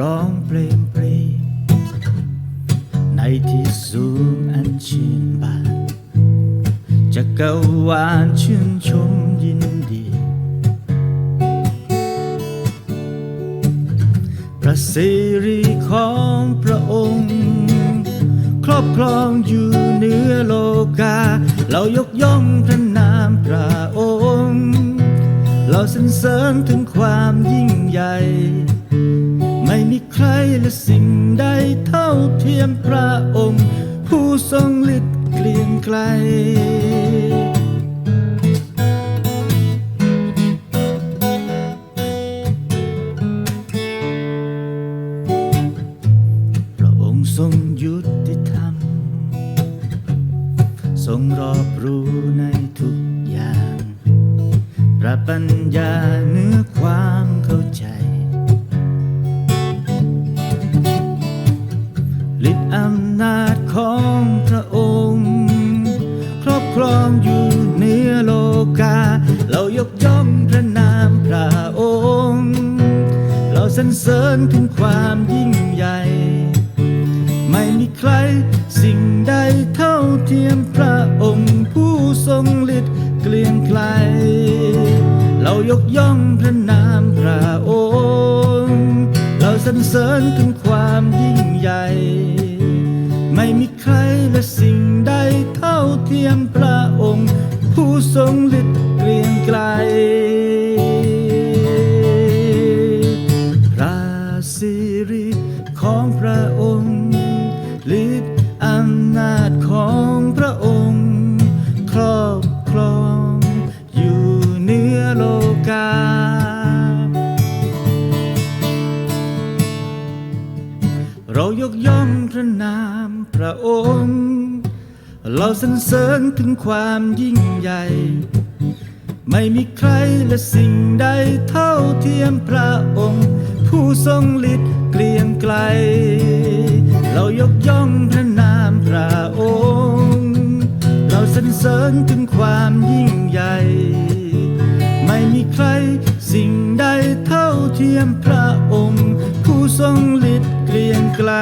ร้องเพลงเพลงในที่สูงอันชื่นบานจะเกาวาลชื่นชมยินดี พระสิริของพระองค์ ครอบครองอยู่เหนือโลกา เรายกย่องพระนามพระองค์ เราสรรเสริญถึงความยิ่งใหญ่ และสิ่งใดเท่าเทียมพระองค์ ผู้ทรงฤทธิ์เกลียงไกลพระองค์ทรงยุติธรรม ทรงรอบรู้ในทุกอย่าง พระปัญญาเนื้อความ อำนาจของพระองค์ ครอบครองอยู่เหนือโลกา เรายกย่องพระนามพระองค์ เราสรรเสริญถึงความยิ่งใหญ่ ไม่มีใครสิ่งใดเท่าเทียมพระองค์ผู้ทรงฤทธิ์เกลียงไกล เรายกย่องพระนามพระองค์ เราสรรเสริญถึงความยิ่ง องค์ ผู้ทรงฤทธิ์เกลียงไกล พระสิริของพระองค์ฤทธิ์อำนาจของพระองค์ ครอบครองอยู่เหนือโลกาเรายกย่องพระนามพระองค์ เราสรรเสริญถึงความยิ่งใหญ่ ไม่มีใครและสิ่งใดเท่าเทียมพระองค์ ผู้ทรงฤทธิ์เกลียงไกล เรายกย่องพระนามพระองค์ เราสรรเสริญถึงความยิ่งใหญ่ ไม่มีใครสิ่งใดเท่าเทียมพระองค์ ผู้ทรงฤทธิ์เกลียงไกล